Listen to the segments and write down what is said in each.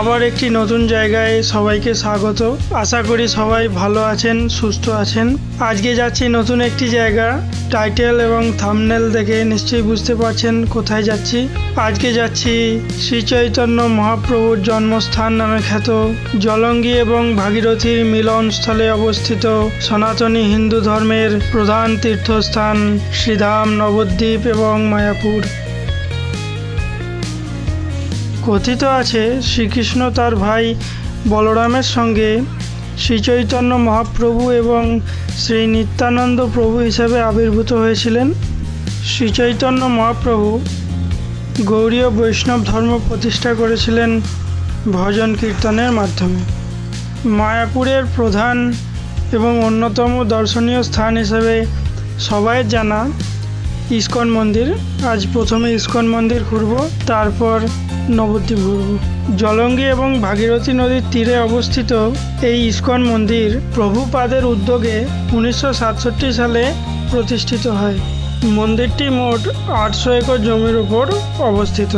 আবার একটি নতুন জায়গায় সবাইকে স্বাগত। আশা করি সবাই ভালো আছেন, সুস্থ আছেন। আজকে যাচ্ছি নতুন একটি জায়গা। টাইটেল এবং থামনেল দেখে নিশ্চয়ই বুঝতে পারছেন কোথায় যাচ্ছি। আজকে যাচ্ছি শ্রী চৈতন্য মহাপ্রভুর জন্মস্থান নামে খ্যাত জলঙ্গি এবং ভাগীরথীর মিলনস্থলে অবস্থিত সনাতনী হিন্দু ধর্মের প্রধান তীর্থস্থান শ্রীধাম নবদ্বীপ এবং মায়াপুর। কথিত আছে, শ্রীকৃষ্ণ তার ভাই বলরামের সঙ্গে শ্রীচৈতন্য মহাপ্রভু এবং শ্রী নিত্যানন্দ প্রভু হিসাবে আবির্ভূত হয়েছিলেন। শ্রীচৈতন্য মহাপ্রভু গৌরীয় বৈষ্ণব ধর্ম প্রতিষ্ঠা করেছিলেন ভজন কীর্তনের মাধ্যমে। মায়াপুরের প্রধান এবং অন্যতম দর্শনীয় স্থান হিসেবে সবাই জানা ইস্কন মন্দির। আজ প্রথমে ইস্কন মন্দির ঘুরব, তারপর নবদ্বীপ ঘুরব। জলঙ্গি এবং ভাগীরথী নদীর তীরে অবস্থিত এই ইস্কন মন্দির প্রভুপাদের উদ্যোগে উনিশশো সাতষট্টি সালে প্রতিষ্ঠিত হয়। মন্দিরটি মোট আটশো একর জমির উপর অবস্থিত।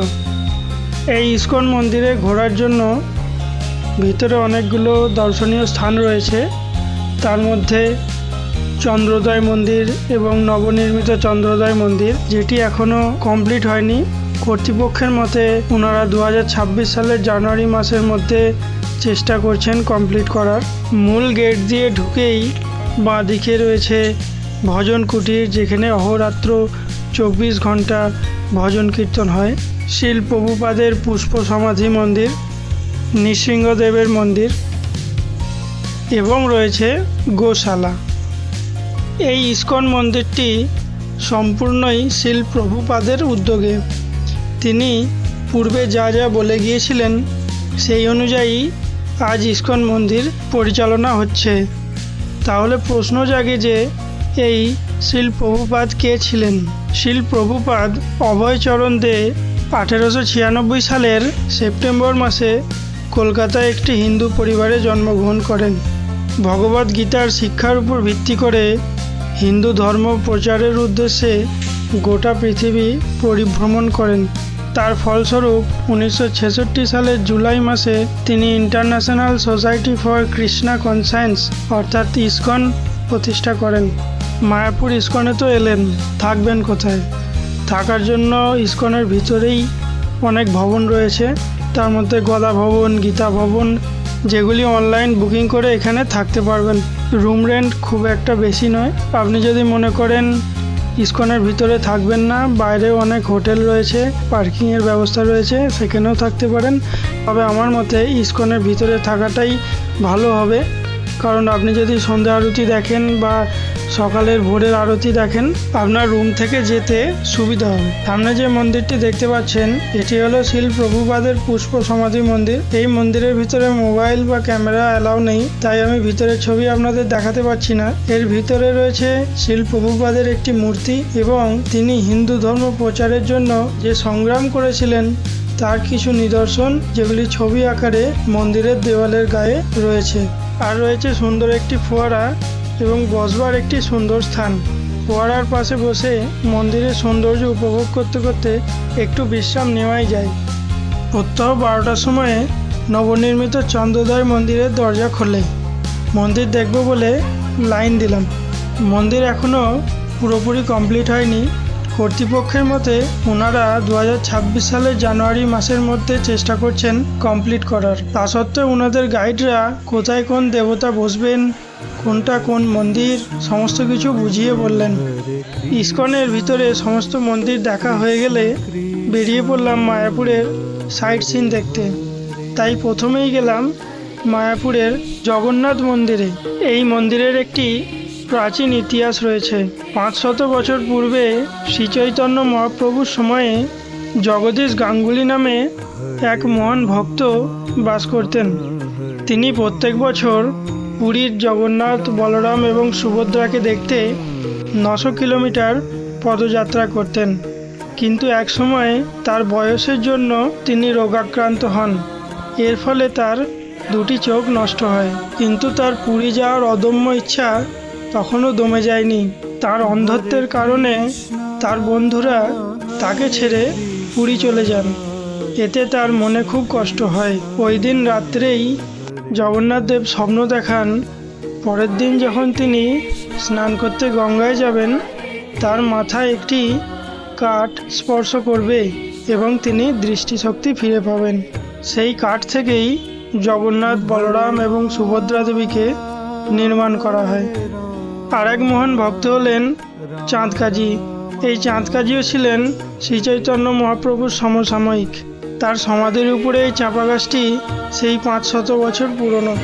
এই ইস্কন মন্দিরে ঘোরার জন্য ভিতরে অনেকগুলো দর্শনীয় স্থান রয়েছে। তার মধ্যে চন্দ্রোদয় মন্দির এবং নবনির্মিত চন্দ্রোদয় মন্দির, যেটি এখনও কমপ্লিট হয়নি। কর্তৃপক্ষের মতে ওনারা দু হাজার ছাব্বিশ সালের জানুয়ারি মাসের মধ্যে চেষ্টা করছেন কমপ্লিট করার। মূল গেট দিয়ে ঢুকেই বাঁ দিকে রয়েছে ভজন কুটির, যেখানে অহরাত্র চব্বিশ ঘণ্টা ভজন কীর্তন হয়। শিল প্রভুপাদের পুষ্প সমাধি মন্দির, নৃসিংহদেবের মন্দির এবং রয়েছে গোশালা। এই ইস্কন মন্দিরটি সম্পূর্ণই শিল প্রভুপাদের উদ্যোগে। তিনি পূর্বে যা যা বলে গিয়েছিলেন, সেই অনুযায়ী আজ ইস্কন মন্দির পরিচালনা হচ্ছে। তাহলে প্রশ্ন জাগে যে, এই শিল প্রভুপাদ কে ছিলেন? শিল প্রভুপাদ অভয়চরণ দে আঠেরোশো ছিয়ানব্বই সালের সেপ্টেম্বর মাসে কলকাতায় একটি হিন্দু পরিবারে জন্মগ্রহণ করেন। ভগবদ গীতার শিক্ষার উপর ভিত্তি করে হিন্দু ধর্ম প্রচারের উদ্দেশ্যে গোটা পৃথিবী পরিভ্রমণ করেন। তার ফলস্বরূপ, উনিশশো ছেষট্টি সালের জুলাই মাসে তিনি international society for Krishna consciousness, অর্থাৎ ইসকন, প্রতিষ্ঠা করেন। মায়াপুর ইসকনে তো এলেন, থাকবেন কোথায়? থাকার জন্য ইসকনের ভিতরেই অনেক ভবন রয়েছে। তার মধ্যে গদা ভবন, গীতা ভবন যেগুলি অনলাইন বুকিং করে এখানে থাকতে পারবেন। রুম রেন্ট খুব একটা বেশি নয়। আপনি যদি মনে করেন ইস্কনের ভিতরে থাকবেন না, বাইরেও অনেক হোটেল রয়েছে পার্কিংয়ের ব্যবস্থা রয়েছে, সেখানেও থাকতে পারেন। তবে আমার মতে ইস্কনের ভিতরে থাকাটাই ভালো হবে। কারণ আপনি যদি সন্ধ্যা আরতি দেখেন বা সকালের ভোরের আরতি দেখেন, আপনার রুম থেকে যেতে সুবিধা হবে। সামনে যে মন্দিরটি দেখতে পাচ্ছেন, এটি হলো শিল প্রভুপাদের পুষ্প সমাধি মন্দির। এই মন্দিরের ভিতরে মোবাইল বা ক্যামেরা অ্যালাউ নেই, তাই আমি ভিতরের ছবি আপনাদের দেখাতে পাচ্ছি না। এর ভিতরে রয়েছে শিল প্রভুপাদের একটি মূর্তি এবং তিনি হিন্দু ধর্ম প্রচারের জন্য যে সংগ্রাম করেছিলেন, তার কিছু নিদর্শন, যেগুলি ছবি আকারে মন্দিরের দেওয়ালের গায়ে রয়েছে। আর রয়েছে সুন্দর একটি ফোয়ারা এবং বসবার একটি সুন্দর স্থান। ফোয়ারার পাশে বসে মন্দিরের সৌন্দর্য উপভোগ করতে করতে একটু বিশ্রাম নেওয়াই যায়। প্রত্যহ বারোটার সময়ে নবনির্মিত চন্দ্রোদয় মন্দিরের দরজা খোলে মন্দির দেখব বলে লাইন দিলাম। মন্দির এখনও পুরোপুরি কমপ্লিট হয়নি। কর্তৃপক্ষের মতে, ওনারা দু হাজার ছাব্বিশ সালের জানুয়ারি মাসের মধ্যে চেষ্টা করছেন কমপ্লিট করার। তা সত্ত্বেও ওনাদের গাইডরা কোথায় কোন দেবতা বসবেন, কোনটা কোন মন্দির, সমস্ত কিছু বুঝিয়ে বললেন। ইস্কনের ভিতরে সমস্ত মন্দির দেখা হয়ে গেলে বেরিয়ে পড়লাম মায়াপুরের সাইট সিন দেখতে। তাই প্রথমেই গেলাম মায়াপুরের জগন্নাথ মন্দিরে। এই মন্দিরের একটি প্রাচীন ইতিহাস রয়েছে। পাঁচশত বছর পূর্বে শ্রীচৈতন্য মহাপ্রভুর সময়ে জগদীশ গাঙ্গুলি নামে এক মহান ভক্ত বাস করতেন। তিনি প্রত্যেক বছর পুরীর জগন্নাথ, বলরাম এবং সুভদ্রাকে দেখতে নশো কিলোমিটার পদযাত্রা করতেন। কিন্তু এক সময় তার বয়সের জন্য তিনি রোগাক্রান্ত হন। এর ফলে তার দুটি চোখ নষ্ট হয়। কিন্তু তার পুরী যাওয়ার অদম্য ইচ্ছা তখনও দমে যায়নি। তার অন্ধত্বের কারণে তার বন্ধুরা তাকে ছেড়ে পুরী চলে যান। এতে তার মনে খুব কষ্ট হয়। ওই দিন রাত্রেই জগন্নাথ দেব স্বপ্ন দেখান, পরের দিন যখন তিনি স্নান করতে গঙ্গায় যাবেন, তার মাথায় একটি কাঠ স্পর্শ করবে এবং তিনি দৃষ্টিশক্তি ফিরে পাবেন। সেই কাঠ থেকেই জগন্নাথ, বলরাম এবং সুভদ্রা দেবীকে নির্মাণ করা হয়। আর এক মহান ভক্ত হলেন চাঁদ কাজী। এই চাঁদ কাজীও ছিলেন শ্রী চৈতন্য মহাপ্রভুর সমসাময়িক। তার সমাধির উপরে এই চাপা গাছটি সেই পাঁচ শত বছর পুরনো।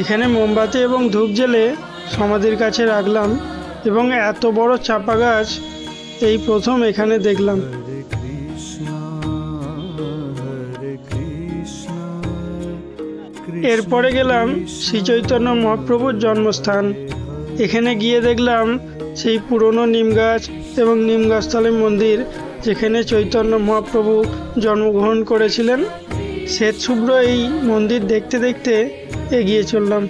এখানে মোমবাতি এবং ধূপ জেলে সমাধির কাছে রাখলাম এবং এত বড় চাপা গাছ এই প্রথম এখানে দেখলাম। এরপরে গেলাম শ্রী চৈতন্য মহাপ্রভুর জন্মস্থান। এখানে গিয়ে দেখলাম সেই পুরনো নিম গাছ এবং নিম গাছতলে মন্দির, যেখানে চৈতন্য মহাপ্রভু জন্মগ্রহণ করেছিলেন। শ্বেত শুভ্র এই মন্দির দেখতে দেখতে এগিয়ে চললাম।